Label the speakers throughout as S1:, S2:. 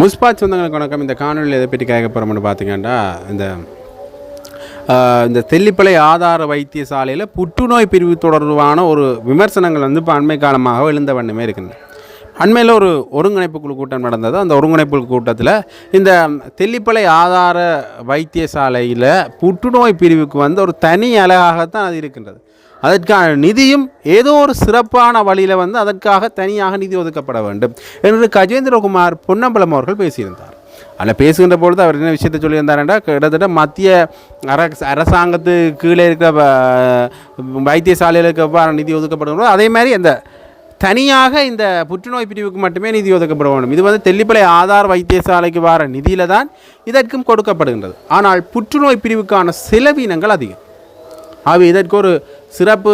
S1: முஸ்பாத் சொந்தங்களுக்கு வணக்கம். இந்த காணொலியில் எதை பற்றி கேட்க போகிறோம்னு பார்த்தீங்கன்னா இந்த இந்த தெல்லிப்பளை ஆதார வைத்தியசாலையில் புற்றுநோய் பிரிவு தொடர்பான ஒரு விமர்சனங்கள் வந்து இப்போ அண்மை காலமாக எழுந்த வண்ணமே இருக்குங்க அண்மையில் ஒரு ஒருங்கிணைப்பு குழு கூட்டம் நடந்தது. அந்த ஒருங்கிணைப்பு கூட்டத்தில் இந்த தெல்லிப்பளை ஆதார வைத்தியசாலையில் புற்றுநோய் பிரிவுக்கு வந்து ஒரு தனி அழகாகத்தான் அது இருக்கின்றது. அதற்கான நிதியும் ஏதோ ஒரு சிறப்பான வழியில் வந்து அதற்காக தனியாக நிதி ஒதுக்கப்பட வேண்டும் என்று கஜேந்திரகுமார் பொன்னம்பலம் அவர்கள் பேசியிருந்தார். அதில் பேசுகின்ற பொழுது அவர் என்ன விஷயத்தை சொல்லியிருந்தாருன்னா கிட்டத்தட்ட மத்திய அரச அரசாங்கத்துக்கு கீழே இருக்கிற வ- வைத்தியசாலைகளுக்கு எவ்வாறு நிதி ஒதுக்கப்படுகிறதோ அதே மாதிரி அந்த தனியாக இந்த புற்றுநோய் பிரிவுக்கு மட்டுமே நிதி ஒதுக்கப்பட வேண்டும். இது வந்து தெல்லிப்பளை ஆதார் வைத்தியசாலைக்கு வர நிதியில தான் இதற்கும் கொடுக்கப்படுகின்றது. ஆனால் புற்றுநோய் பிரிவுக்கான செலவினங்கள் அதிகம். ஆகவே இதற்கு ஒரு சிறப்பு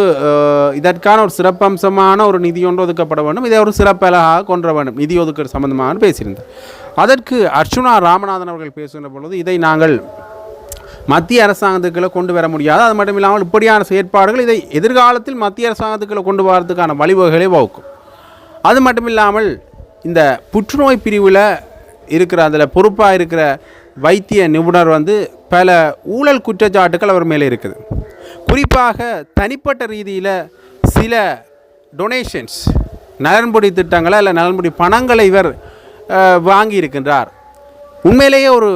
S1: இதற்கான ஒரு சிறப்பம்சமான ஒரு நிதி ஒன்று ஒதுக்கப்பட வேண்டும். இதை ஒரு சிறப்பலகாக கொன்ற வேண்டும். நிதி ஒதுக்கீடு சம்பந்தமாக பேசியிருந்தார். அதற்கு அர்ச்சுனா ராமநாதன் அவர்கள் பேசுகின்ற பொழுது இதை நாங்கள் மத்திய அரசாங்கத்துக்குள்ளே கொண்டு வர முடியாது. அது மட்டும் இல்லாமல் இப்படியான செயற்பாடுகள் இதை எதிர்காலத்தில் மத்திய அரசாங்கத்துக்குள்ளே கொண்டு வரதுக்கான வழிவகைகளை வகுக்கும். அது மட்டும் இல்லாமல் இந்த புற்றுநோய் பிரிவில் இருக்கிற அதில் பொறுப்பாக இருக்கிற வைத்திய நிபுணர் வந்து பல ஊழல் குற்றச்சாட்டுகள் அவர் மேலே இருக்குது. குறிப்பாக தனிப்பட்ட ரீதியில் சில டொனேஷன்ஸ் நலன்புடி திட்டங்களை இல்லை நலன்புடி பணங்களை இவர் வாங்கியிருக்கின்றார் உண்மையிலேயே ஒரு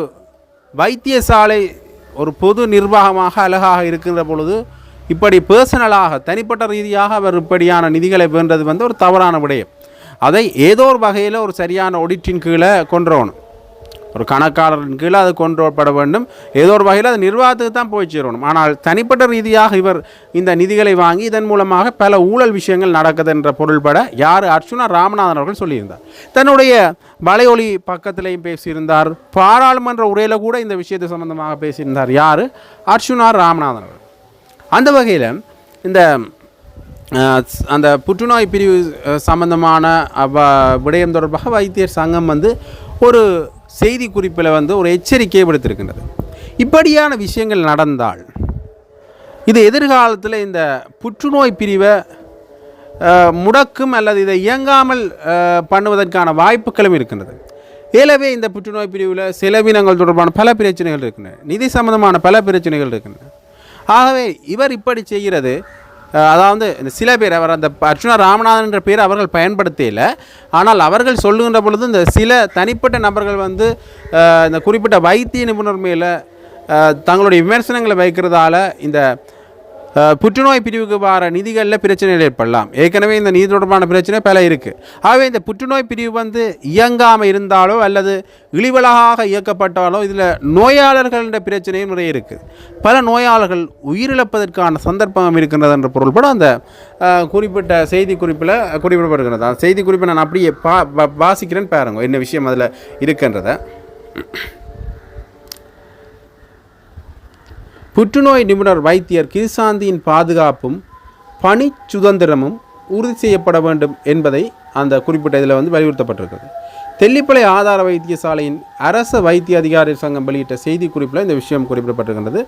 S1: வைத்தியசாலை ஒரு பொது நிர்வாகமாக அழகாக இருக்கின்ற பொழுது இப்படி பர்சனலாக தனிப்பட்ட ரீதியாக அவர் இப்படியான நிதிகளை வேண்டது வந்து ஒரு தவறான விடயம். அதை ஏதோ ஒரு வகையில் ஒரு சரியான ஒடிட்டின் கீழே கொண்டு வரணும். ஒரு கணக்காளரின் கீழே அது கொண்டு வரப்பட வேண்டும். ஏதோ ஒரு வகையில் அது நிர்வாகத்துக்கு தான் போய் சேரணும். ஆனால் தனிப்பட்ட ரீதியாக இவர் இந்த நிதிகளை வாங்கி இதன் மூலமாக பல ஊழல் விஷயங்கள் நடக்குது என்ற பொருள்பட யார் அர்ச்சுனா ராமநாதன் அவர்கள் சொல்லியிருந்தார். தன்னுடைய வலையொலி பக்கத்திலையும் பேசியிருந்தார். பாராளுமன்ற உரையில் கூட இந்த விஷயத்தை சம்பந்தமாக பேசியிருந்தார். யார்? அர்ச்சுனா ராமநாதன் அவர்கள். அந்த வகையில் இந்த அந்த புற்றுநோய் பிரிவு சம்பந்தமான விடயம் தொடர்பாக வைத்தியர் சங்கம் வந்து ஒரு செய்தி குறிப்பில் வந்து ஒரு எச்சரிக்கையை விடுத்திருக்கின்றது. இப்படியான விஷயங்கள் நடந்தால் இது எதிர்காலத்தில் இந்த புற்றுநோய் பிரிவை முடக்கும் அல்லது இதை இயங்காமல் பண்ணுவதற்கான வாய்ப்புகளும் இருக்கின்றது. ஏலவே இந்த புற்றுநோய் பிரிவில் செலவினங்கள் தொடர்பான பல பிரச்சனைகள் இருக்கின்றன. நிதி சம்பந்தமான பல பிரச்சனைகள் இருக்கின்றன. ஆகவே இவர் இப்படி செய்கிறது அதாவது இந்த சில பேர் அவர் அந்த அர்ச்சுனா ராமநாதன் என்ற பேர் அவர்கள் பயன்படுத்தல. ஆனால் அவர்கள் சொல்லுகின்ற பொழுது இந்த சில தனிப்பட்ட நபர்கள் வந்து இந்த குறிப்பிட்ட வைத்திய நிபுணர் மேலே தங்களுடைய விமர்சனங்களை வைக்கிறதால இந்த புற்றுநோய் பிரிவுக்கு வர நிதிகளில் பிரச்சனைகள் ஏற்படலாம். ஏற்கனவே இந்த நிதி தொடர்பான பிரச்சனை பல இருக்குது ஆகவே இந்த புற்றுநோய் பிரிவு வந்து இயங்காமல் இருந்தாலோ அல்லது இழிவலாக இயக்கப்பட்டாலோ இதில் நோயாளர்கள பிரச்சனையும் நிறைய இருக்குது பல நோயாளர்கள் உயிரிழப்பதற்கான சந்தர்ப்பம் இருக்கின்றது என்ற பொருள்பட அந்த குறிப்பிட்ட செய்தி குறிப்பில் குறிப்பிடப்படுகிறது அந்த செய்தி குறிப்பை நான் அப்படியே பா வாசிக்கிறேன்னு பாருங்க. என்ன விஷயம் அதில் இருக்கின்றதை. புற்றுநோய் நிபுணர் வைத்தியர் கிருசாந்தியின் பாதுகாப்பும் பணி சுதந்திரமும் உறுதி செய்யப்பட வேண்டும் என்பதை அந்த குறிப்பிட்ட இதில் வந்து வலியுறுத்தப்பட்டிருக்கிறது. தெல்லிப்பளை ஆதார வைத்தியசாலையின் அரச வைத்திய அதிகாரி சங்கம் வெளியிட்ட செய்தி குறிப்பில் இந்த விஷயம் குறிப்பிடப்பட்டிருக்கின்றது.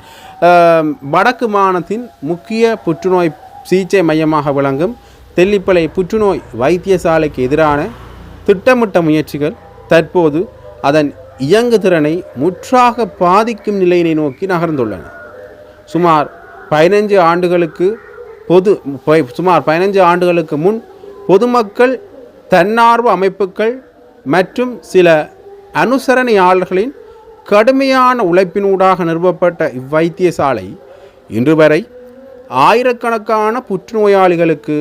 S1: வடக்கு மாநிலத்தின் முக்கிய புற்றுநோய் சிகிச்சை மையமாக விளங்கும் தெல்லிப்பளை புற்றுநோய் வைத்தியசாலைக்கு எதிரான திட்டமிட்ட முயற்சிகள் தற்போது அதன் இயங்குதிறனை முற்றாக பாதிக்கும் நிலையினை நோக்கி நகர்ந்துள்ளன. சுமார் பதினஞ்சு ஆண்டுகளுக்கு பொது சுமார் பதினஞ்சு ஆண்டுகளுக்கு முன் பொதுமக்கள் தன்னார்வ அமைப்புகள் மற்றும் சில அனுசரணையாளர்களின் கடுமையான உழைப்பினூடாக நிறுவப்பட்ட இவ்வைத்தியசாலை இன்று வரை ஆயிரக்கணக்கான புற்றுநோயாளிகளுக்கு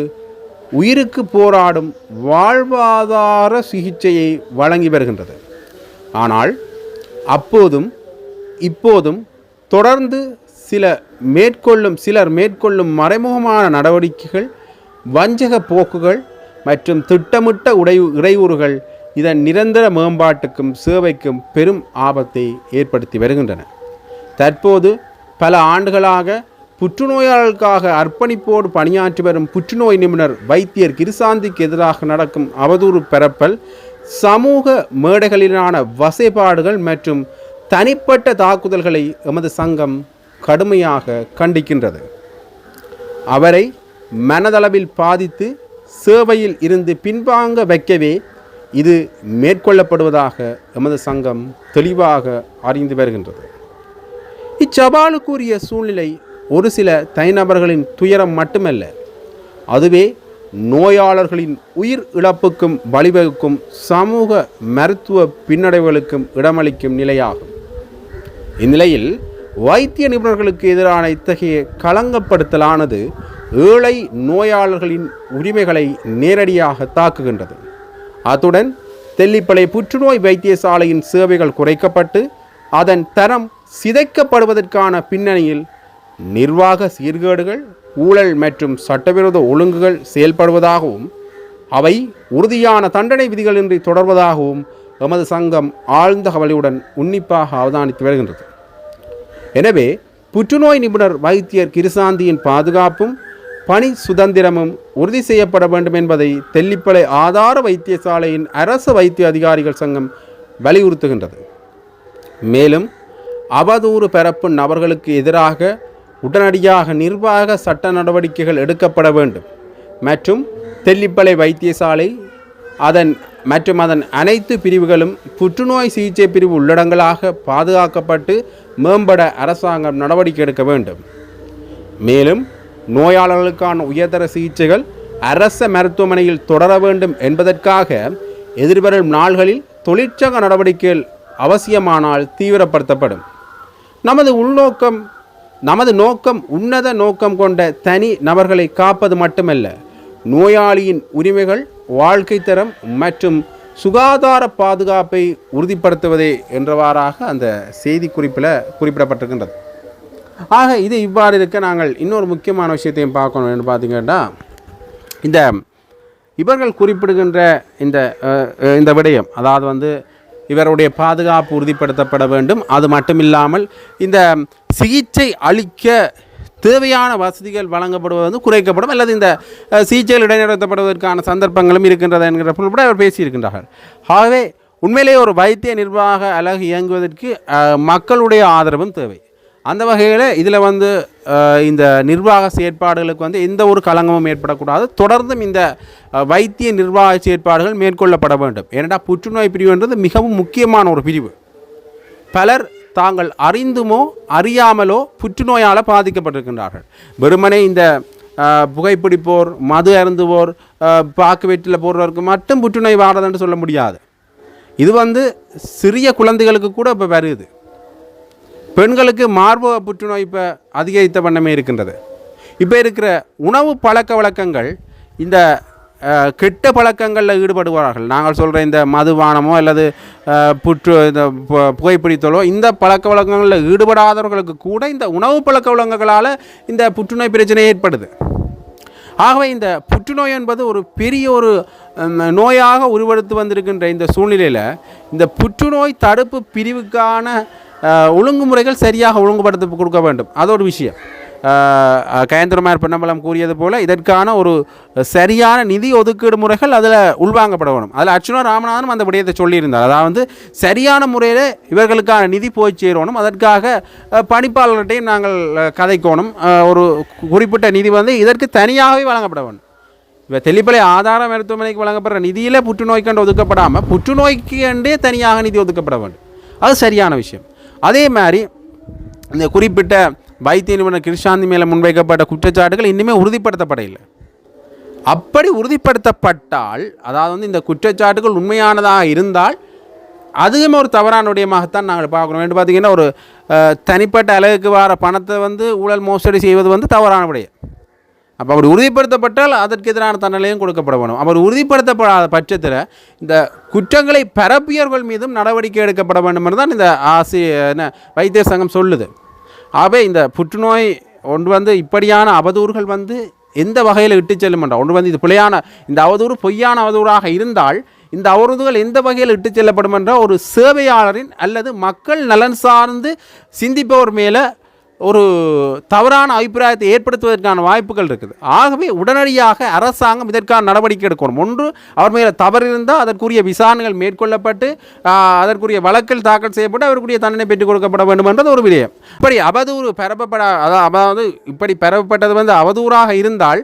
S1: உயிருக்கு போராடும் வாழ்வாதார சிகிச்சையை வழங்கி வருகின்றது. ஆனால் அப்போதும் இப்போதும் தொடர்ந்து சில மேற்கொள்ளும் சிலர் மேற்கொள்ளும் மறைமுகமான நடவடிக்கைகள் வஞ்சக போக்குகள் மற்றும் திட்டமிட்ட உடை இடையூறுகள் இதன் நிரந்தர மேம்பாட்டுக்கும் சேவைக்கும் பெரும் ஆபத்தை ஏற்படுத்தி வருகின்றன. தற்போது பல ஆண்டுகளாக புற்றுநோயாளர்களுக்காக அர்ப்பணிப்போடு பணியாற்றி வரும் புற்றுநோய் நிபுணர் வைத்தியர் கிருசாந்திக்கு எதிராக நடக்கும் அவதூறு பரப்பல் சமூக மேடைகளிலான வசைபாடுகள் மற்றும் தனிப்பட்ட தாக்குதல்களை எமது சங்கம் கடுமையாக கண்டிக்கின்றது. அவரை மனதளவில் பாதித்து சேவையில் இருந்து பின்வாங்க வைக்கவே இது மேற்கொள்ளப்படுவதாக எமது சங்கம் தெளிவாக அறிந்து வருகின்றது. இச்சவாலுக்குரிய சூழ்நிலை ஒரு சில தனிநபர்களின் துயரம் மட்டுமல்ல அதுவே நோயாளர்களின் உயிர் இழப்புக்கும் வழிவகுக்கும் சமூக மருத்துவ பின்னடைவுகளுக்கும் இடமளிக்கும் நிலையாகும். இந்நிலையில் வைத்திய நிபுணர்களுக்கு எதிரான இத்தகைய களங்கப்படுத்தலானது ஏழை நோயாளர்களின் உரிமைகளை நேரடியாக தாக்குகின்றது. அத்துடன் தெல்லிப்பளை புற்றுநோய் வைத்தியசாலையின் சேவைகள் குறைக்கப்பட்டு அதன் தரம் சிதைக்கப்படுவதற்கான பின்னணியில் நிர்வாக சீர்கேடுகள் ஊழல் மற்றும் சட்டவிரோத ஒழுங்குகள் செயல்படுவதாகவும் அவை உறுதியான தண்டனை விதிகளின்றி தொடர்வதாகவும் எமது சங்கம் ஆழ்ந்த கவலையுடன் உன்னிப்பாக அவதானித்து வருகின்றது. எனவே புற்றுநோய் நிபுணர் வைத்தியர் கிருசாந்தியின் பாதுகாப்பும் பணி சுதந்திரமும் உறுதி செய்யப்பட வேண்டும் என்பதை தெல்லிப்பளை ஆதார வைத்தியசாலையின் அரசு வைத்திய அதிகாரிகள் சங்கம் வலியுறுத்துகின்றது. மேலும் அவதூறு பெறப்பும் நபர்களுக்கு எதிராக உடனடியாக நிர்வாக சட்ட நடவடிக்கைகள் எடுக்கப்பட வேண்டும். மற்றும் தெல்லிப்பளை வைத்தியசாலை அதன் மற்றும் அதன் அனைத்து பிரிவுகளும் புற்றுநோய் சிகிச்சை பிரிவு உள்ளடங்களாக பாதுகாக்கப்பட்டு மேம்பட அரசாங்கம் நடவடிக்கை எடுக்க வேண்டும். மேலும் நோயாளர்களுக்கான உயர்தர சிகிச்சைகள் அரச மருத்துவமனையில் தொடர வேண்டும் என்பதற்காக எதிர்வரும் நாள்களில் தொழிற்சங்க நடவடிக்கைகள் அவசியமானால் தீவிரப்படுத்தப்படும். நமது உள்நோக்கம் நமது நோக்கம் உன்னத நோக்கம் கொண்ட தனி நபர்களை காப்பது மட்டுமல்ல நோயாளியின் உரிமைகள் வாழ்க்கை தரம் மற்றும் சுகாதார பாதுகாப்பை உறுதிப்படுத்துவதே என்றவாறாக அந்த செய்தி குறிப்பில் குறிப்பிடப்பட்டிருக்கின்றது. ஆக இது இவ்வாறு இருக்க நாங்கள் இன்னொரு முக்கியமான விஷயத்தையும் பார்க்கணும் என்று பார்த்தீங்கன்னா இந்த இவர்கள் குறிப்பிடுகின்ற இந்த இந்த விடயம் அதாவது வந்து இவருடைய பாதுகாப்பு உறுதிப்படுத்தப்பட வேண்டும். அது மட்டுமில்லாமல் இந்த சிகிச்சை அளிக்க தேவையான வசதிகள் வழங்கப்படுவது வந்து குறைக்கப்படும். அல்லது இந்த சிகிச்சையில் சிகிச்சைகள் இடைநிறுத்தப்படுவதற்கான சந்தர்ப்பங்களும் இருக்கின்றது என்கிற பொருள் கூட அவர் பேசியிருக்கின்றார்கள். ஆகவே உண்மையிலேயே ஒரு வைத்திய நிர்வாக அலகு இயங்குவதற்கு மக்களுடைய ஆதரவும் தேவை. அந்த வகையில் இதில் வந்து இந்த நிர்வாக செயற்பாடுகளுக்கு வந்து எந்த ஒரு களங்கமும் ஏற்படக்கூடாது. தொடர்ந்தும் இந்த வைத்திய நிர்வாக செயற்பாடுகள் மேற்கொள்ளப்பட வேண்டும். ஏனென்றால் புற்றுநோய் பிரிவுன்றது மிகவும் முக்கியமான ஒரு பிரிவு. பலர் தாங்கள் அறிந்துமோ அறியாமலோ புற்றுநோயால் பாதிக்கப்பட்டிருக்கின்றார்கள். வெறுமனே இந்த புகைப்பிடிப்போர் மது அருந்துவோர் பாக்கு வீட்டில் போடுறவருக்கு மட்டும் புற்றுநோய் வாரதுன்னு சொல்ல முடியாது. இது வந்து சிறிய குழந்தைகளுக்கு கூட இப்போ வருது. பெண்களுக்கு மார்பக புற்றுநோய் இப்போ அதிகரித்த வண்ணமே இருக்கின்றது. இப்போ இருக்கிற உணவு பழக்க வழக்கங்கள் இந்த கெட்ட பழக்கங்களில் ஈடுபடுவார்கள். நாங்கள் சொல்கிற இந்த மதுபானமோ அல்லது புற்று இந்த பு- புகைப்பிடித்தலோ இந்த பழக்க வழக்கங்களில் ஈடுபடாதவர்களுக்கு கூட இந்த உணவு பழக்க வழக்கங்களால் இந்த புற்றுநோய் பிரச்சனை ஏற்படுது. ஆகவே இந்த புற்றுநோய் என்பது ஒரு பெரிய ஒரு நோயாக உருவெடுத்து வந்திருக்கின்ற இந்த சூழ்நிலையில் இந்த புற்றுநோய் தடுப்பு பிரிவுக்கான ஒழுங்குமுறைகள் சரியாக ஒழுங்குபடுத்த கொடுக்க வேண்டும். அது ஒரு விஷயம். கயந்திரமார் பொன்னம்பலம் கூறியது போல் இதற்கான ஒரு சரியான நிதி ஒதுக்கீடு முறைகள் அதில் உள்வாங்கப்பட வேணும் அதில் அர்ச்சுனா ராமநாதனும் அந்த விடயத்தை சொல்லியிருந்தார். அதாவது சரியான முறையில் இவர்களுக்கான நிதி போய் சேரணும். அதற்காக பணிப்பாளர்கிட்டையும் நாங்கள் கதைக்கோணும். கதைக்கணும் ஒரு குறிப்பிட்ட நிதி வந்து இதற்கு தனியாகவே வழங்கப்பட வேண்டும். இப்போ தெளிப்பலை ஆதார மருத்துவமனைக்கு வழங்கப்படுற நிதியில் புற்றுநோய்க்கண்டு ஒதுக்கப்படாமல் புற்றுநோய்க்கு கண்டே தனியாக நிதி ஒதுக்கப்பட வேண்டும். அது சரியான விஷயம். அதே மாதிரி இந்த குறிப்பிட்ட வைத்திய நிபுணர் கிருஷாந்தி மேலே முன்வைக்கப்பட்ட குற்றச்சாட்டுகள் இன்னுமே உறுதிப்படுத்தப்படவில்லை. அப்படி உறுதிப்படுத்தப்பட்டால் அதாவது வந்து இந்த குற்றச்சாட்டுகள் உண்மையானதாக இருந்தால் அதுவுமே ஒரு தவறான விடயமாகத்தான் நாங்கள் பார்க்கணும் வேண்டும் பார்த்தீங்கன்னா ஒரு தனிப்பட்ட அழகுக்கு வர பணத்தை வந்து ஊழல் மோசடி செய்வது வந்து தவறான விடயம். அப்போ அவர் உறுதிப்படுத்தப்பட்டால் அதற்கு எதிரான தண்டனையும் கொடுக்கப்பட வேணும் அவர் உறுதிப்படுத்தப்படாத பட்சத்தில் இந்த குற்றங்களை பரப்பியவர்கள் மீதும் நடவடிக்கை எடுக்கப்பட வேண்டும் என்று தான் இந்த ஆசிய என்ன வைத்திய சங்கம் சொல்லுது. ஆகவே இந்த புற்றுநோய் ஒன்று வந்து இப்படியான அவதூறுகள் வந்து எந்த வகையில் இட்டு செல்லும் என்றால் ஒன்று வந்து இது பிழையான இந்த அவதூறு பொய்யான அவதூறாக இருந்தால் இந்த அவதூறுகள் எந்த வகையில் இட்டு செல்லப்படும் என்ற ஒரு சேவையாளரின் அல்லது மக்கள் நலன் சார்ந்து சிந்திப்பவர் மேலே ஒரு தவறான அபிப்பிராயத்தை ஏற்படுத்துவதற்கான வாய்ப்புகள் இருக்குது. ஆகவே உடனடியாக அரசாங்கம் இதற்கான நடவடிக்கை எடுக்கணும். ஒன்று அவர் மேலே தவறு இருந்தால் அதற்குரிய விசாரணைகள் மேற்கொள்ளப்பட்டு அதற்குரிய வழக்கில் தாக்கல் செய்யப்பட்டு அவருக்குரிய தண்டனை பெற்றுக் கொடுக்கப்பட வேண்டும் என்றது ஒரு விடயம். இப்படி அவதூறு பரப்பப்பட அதாவது அதாவது இப்படி பரப்பப்பட்டது வந்து அவதூறாக இருந்தால்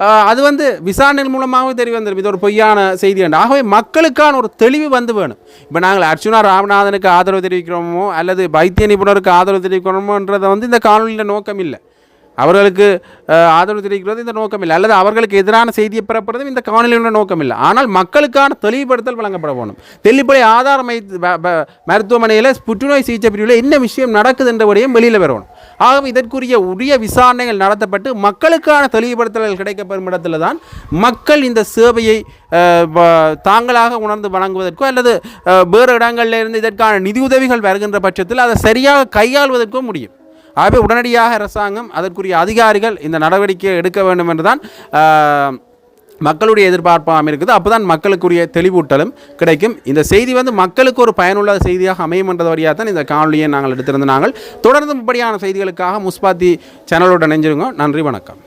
S1: அது வந்து விசாரணை மூலமாகவும் தெரிய வந்துடும் இது ஒரு பொய்யான செய்தி என்று. ஆகவே மக்களுக்கான ஒரு தெளிவு வந்து வேணும். இப்போ நாங்கள் அர்ச்சுனா ராமநாதனுக்கு ஆதரவு தெரிவிக்கிறோமோ அல்லது வைத்திய நிபுணருக்கு ஆதரவு தெரிவிக்கிறோமோன்றதை வந்து இந்த காணொலியில் நோக்கம் இல்லை அவர்களுக்கு ஆதரவு தெரிவிக்கிறது இந்த நோக்கமில்லை அல்லது அவர்களுக்கு எதிரான செய்தியை பிறப்புறதும் இந்த காணொலியோட நோக்கம் இல்லை. ஆனால் மக்களுக்கான தெளிவுபடுத்தல் வழங்கப்பட வேணும். தெல்லிப்படை ஆதார மை மருத்துவமனையில் புற்றுநோய் சிகிச்சை பிரிவில் என்ன விஷயம் நடக்குதுன்றபடியும் வெளியில் வரணும். ஆகவே இதற்குரிய உரிய விசாரணைகள் நடத்தப்பட்டு மக்களுக்கான தெளிவுபடுத்தல்கள் கிடைக்கப்பெறும் இடத்துல தான் மக்கள் இந்த சேவையை தாங்களாக உணர்ந்து வழங்குவதற்கோ அல்லது வேறு இடங்களில் இருந்து இதற்கான நிதியுதவிகள் வருகின்ற பட்சத்தில் அதை சரியாக கையாள்வதற்கோ முடியும். ஆகவே உடனடியாக அரசாங்கம் அதற்குரிய அதிகாரிகள் இந்த நடவடிக்கையை எடுக்க வேண்டும் என்றுதான் மக்களுடைய எதிர்பார்ப்பாக இருக்குது. அப்போ தான் மக்களுக்குரிய தெளிவூட்டலும் கிடைக்கும். இந்த செய்தி வந்து மக்களுக்கு ஒரு பயனுள்ள செய்தியாக அமையும் என்றது வழியாக தான் இந்த காணொலியை நாங்கள் எடுத்திருந்த நாங்கள் தொடர்ந்து இப்படியான செய்திகளுக்காக முஸ்பாத்தி சேனலோட நினைஞ்சிருங்க நன்றி வணக்கம்.